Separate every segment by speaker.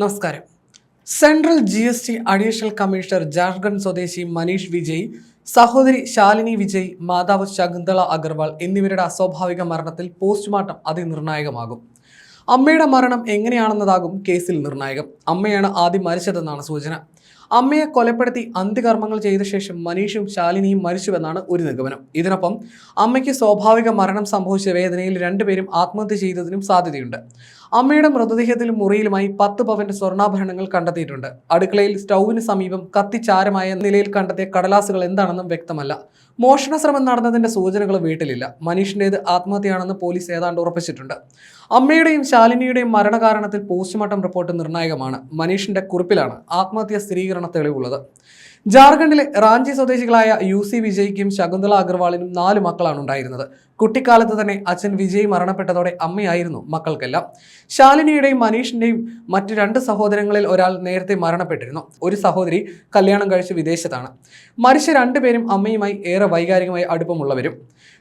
Speaker 1: നമസ്കാരം. Central G S T additional commissioner Jharkhand സ്വദേശി മനീഷ് വിജയ് സഹോദരി ശാലിനി വിജയ് മാതാവ് ശകുന്തള അഗർവാൾ എന്നിവരുടെ അസ്വാഭാവിക മരണത്തിൽ പോസ്റ്റ്മോർട്ടം അതിനിർണായകമാകും. അമ്മയുടെ മരണം എങ്ങനെയാണെന്നതാകും കേസിൽ നിർണായകം. അമ്മയാണ് ആദ്യം മരിച്ചതെന്നാണ് സൂചന. അമ്മയെ കൊലപ്പെടുത്തി അന്ത്യകർമ്മങ്ങൾ ചെയ്ത ശേഷം മനീഷും ശാലിനിയും മരിച്ചുവെന്നാണ് ഒരു നിഗമനം. ഇതിനൊപ്പം അമ്മയ്ക്ക് സ്വാഭാവിക മരണം സംഭവിച്ച വേദനയിൽ രണ്ടുപേരും ആത്മഹത്യ ചെയ്തതിനും സാധ്യതയുണ്ട്. അമ്മയുടെ മൃതദേഹത്തിൽ മുറിയിലുമായി പത്ത് പവന്റെ സ്വർണാഭരണങ്ങൾ കണ്ടെത്തിയിട്ടുണ്ട്. അടുക്കളയിൽ സ്റ്റൗവിന് സമീപം കത്തിച്ചാരമായ നിലയിൽ കണ്ടെത്തിയ കടലാസുകൾ എന്താണെന്നും വ്യക്തമല്ല. മോഷണശ്രമം നടന്നതിന്റെ സൂചനകൾ വീട്ടിലില്ല. മനീഷിന്റേത് ആത്മഹത്യയാണെന്ന് പോലീസ് ഏതാണ്ട് ഉറപ്പിച്ചിട്ടുണ്ട്. അമ്മയുടെയും ശാലിനിയുടെയും മരണകാരണത്തിൽ പോസ്റ്റ്മോർട്ടം റിപ്പോർട്ട് നിർണായകമാണ്. മനീഷിന്റെ കുറിപ്പിലാണ് ആത്മഹത്യ സ്ഥിരീകരണ തെളിവുള്ളത്. ജാർഖണ്ഡിലെ റാഞ്ചി സ്വദേശികളായ യു സി വിജയ്ക്കും ശകുന്തള അഗർവാളിനും നാല് മക്കളാണ് ഉണ്ടായിരുന്നത്. കുട്ടിക്കാലത്ത് തന്നെ അച്ഛൻ വിജയ് മരണപ്പെട്ടതോടെ അമ്മയായിരുന്നു മക്കൾക്കെല്ലാം. ശാലിനിയുടെയും മനീഷിന്റെയും മറ്റു രണ്ട് സഹോദരങ്ങളിൽ ഒരാൾ നേരത്തെ മരണപ്പെട്ടിരുന്നു. ഒരു സഹോദരി കല്യാണം കഴിച്ച് വിദേശത്താണ്. മരിച്ച രണ്ടുപേരും അമ്മയുമായി ഏറെ വൈകാരികമായി അടുപ്പമുള്ളവരും.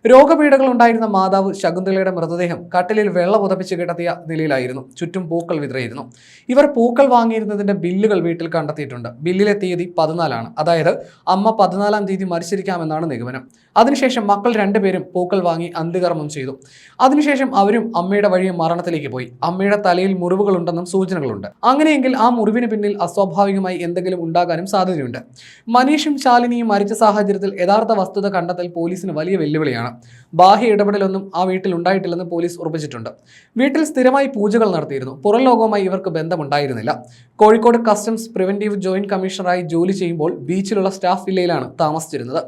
Speaker 1: രോഗപീഠകൾ ഉണ്ടായിരുന്ന മാതാവ് ശകുന്തളയുടെ മൃതദേഹം കട്ടിലിൽ വെള്ളം ഉതപ്പിച്ച് കിടത്തിയ നിലയിലായിരുന്നു. ചുറ്റും പൂക്കൾ വിതറിയിരുന്നു. ഇവർ പൂക്കൾ വാങ്ങിയിരുന്നതിന്റെ ബില്ലുകൾ വീട്ടിൽ കണ്ടെത്തിയിട്ടുണ്ട്. ബില്ലിലെ തീയതി പതിനാലാണ്. അതായത് അമ്മ പതിനാലാം തീയതി മരിച്ചിരിക്കാമെന്നാണ് നിഗമനം. അതിനുശേഷം മക്കൾ രണ്ടുപേരും പൂക്കൾ വാങ്ങി അന്ത്യകർമ്മം ചെയ്തു. അതിനുശേഷം അവരും അമ്മയുടെ വഴി മരണത്തിലേക്ക് പോയി. അമ്മയുടെ തലയിൽ മുറിവുകളുണ്ടെന്നും സൂചനകളുണ്ട്. അങ്ങനെയെങ്കിൽ ആ മുറിവിന് പിന്നിൽ അസ്വാഭാവികമായി എന്തെങ്കിലും ഉണ്ടാകാനും സാധ്യതയുണ്ട്. മനീഷും ശാലിനിയും മരിച്ച സാഹചര്യത്തിൽ യഥാർത്ഥ വസ്തുത കണ്ടെത്തൽ പോലീസിന് വലിയ വെല്ലുവിളിയാണ്. ബാഹ്യ ഇടപെടലൊന്നും ആ വീട്ടിൽ ഉണ്ടായിട്ടില്ലെന്ന് പോലീസ് ഉറപ്പിച്ചിട്ടുണ്ട്. വീട്ടിൽ സ്ഥിരമായി പൂജകൾ നടത്തിയിരുന്നു. പുറം ലോകവുമായി ഇവർക്ക് ബന്ധമുണ്ടായിരുന്നില്ല. കോഴിക്കോട് കസ്റ്റംസ് പ്രിവെന്റീവ് ജോയിന്റ് കമ്മീഷണറായി ജോലി ചെയ്യുമ്പോൾ ബീച്ചിലുള്ള സ്റ്റാഫ് വില്ലയിലാണ് താമസിച്ചിരുന്നത്.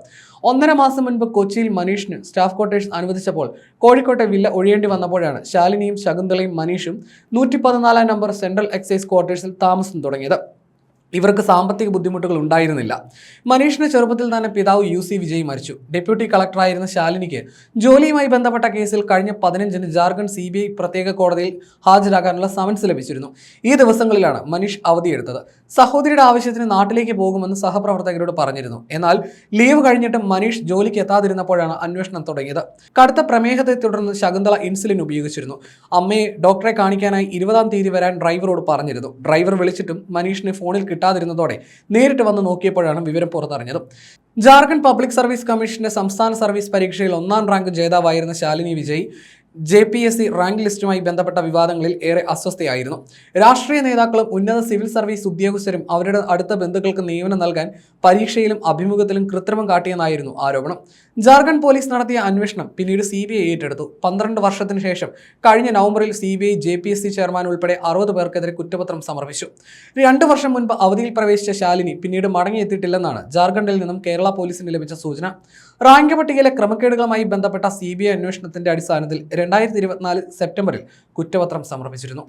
Speaker 1: ഒന്നര മാസം മുൻപ് കൊച്ചിയിൽ മനീഷിന് സ്റ്റാഫ് ക്വാർട്ടേഴ്സ് അനുവദിച്ചപ്പോൾ കോഴിക്കോട്ടെ വില്ല ഒഴിയേണ്ടി വന്നപ്പോഴാണ് ശാലിനിയും ശകുന്തളയും മനീഷും നൂറ്റി നമ്പർ സെൻട്രൽ എക്സൈസ് ക്വാർട്ടേഴ്സിൽ താമസം തുടങ്ങിയത്. ഇവർക്ക് സാമ്പത്തിക ബുദ്ധിമുട്ടുകൾ ഉണ്ടായിരുന്നില്ല. മനീഷിന്റെ ചെറുപ്പത്തിൽ തന്നെ പിതാവ് യു സി വിജയ് മരിച്ചു. ഡെപ്യൂട്ടി കളക്ടറായിരുന്ന ശാലിനിക്ക് ജോലിയുമായി ബന്ധപ്പെട്ട കേസിൽ കഴിഞ്ഞ പതിനഞ്ചിന് ജാർഖണ്ഡ് സി പ്രത്യേക കോടതിയിൽ ഹാജരാകാനുള്ള സമൻസ് ലഭിച്ചിരുന്നു. ഈ ദിവസങ്ങളിലാണ് മനീഷ് അവധിയെടുത്തത്. സഹോദരിയുടെ ആവശ്യത്തിന് നാട്ടിലേക്ക് പോകുമെന്ന് സഹപ്രവർത്തകരോട് പറഞ്ഞിരുന്നു. എന്നാൽ ലീവ് കഴിഞ്ഞിട്ട് മനീഷ് ജോലിക്ക് എത്താതിരുന്നപ്പോഴാണ് അന്വേഷണം തുടങ്ങിയത്. കടുത്ത പ്രമേഹത്തെ തുടർന്ന് ശകുന്തള ഇൻസുലിൻ ഉപയോഗിച്ചിരുന്നു. അമ്മയെ ഡോക്ടറെ കാണിക്കാനായി ഇരുപതാം തീയതി വരാൻ ഡ്രൈവറോട് പറഞ്ഞിരുന്നു. ഡ്രൈവർ വിളിച്ചിട്ടും മനീഷിനെ ഫോണിൽ കിട്ടാതിരുന്നതോടെ നേരിട്ട് വന്ന് നോക്കിയപ്പോഴാണ് വിവരം പുറത്തറിഞ്ഞത്. ജാർഖണ്ഡ് പബ്ലിക് സർവീസ് കമ്മീഷന്റെ സംസ്ഥാന സർവീസ് പരീക്ഷയിൽ ഒന്നാം rank ജേതാവായിരുന്ന Shalini Vijay J P S C rank ലിസ്റ്റുമായി ബന്ധപ്പെട്ട വിവാദങ്ങളിൽ ഏറെ അസ്വസ്ഥയായിരുന്നു. രാഷ്ട്രീയ നേതാക്കളും ഉന്നത സിവിൽ സർവീസ് ഉദ്യോഗസ്ഥരും അവരുടെ അടുത്ത ബന്ധുക്കൾക്ക് നിയമനം നൽകാൻ പരീക്ഷയിലും അഭിമുഖത്തിലും കൃത്രിമം കാട്ടിയെന്നായിരുന്നു ആരോപണം. ജാർഖണ്ഡ് പോലീസ് നടത്തിയ അന്വേഷണം പിന്നീട് സി ബി ഐ ഏറ്റെടുത്തു. പന്ത്രണ്ട് വർഷത്തിന് ശേഷം കഴിഞ്ഞ നവംബറിൽ C B I J P S C chairman ഉൾപ്പെടെ അറുപത് പേർക്കെതിരെ കുറ്റപത്രം സമർപ്പിച്ചു. രണ്ട് വർഷം മുൻപ് അവധിയിൽ പ്രവേശിച്ച ശാലിനി പിന്നീട് മടങ്ങിയെത്തിയിട്ടില്ലെന്നാണ് ജാർഖണ്ഡിൽ നിന്നും കേരള പോലീസിന് ലഭിച്ച സൂചന. റാങ്ക് പട്ടികയിലെ ക്രമക്കേടുകളുമായി ബന്ധപ്പെട്ട സി ബി ഐ അന്വേഷണത്തിന്റെ അടിസ്ഥാനത്തിൽ രണ്ടായിരത്തി ഇരുപത്തിനാല് സെപ്റ്റംബറിൽ കുറ്റപത്രം സമർപ്പിച്ചിരുന്നു.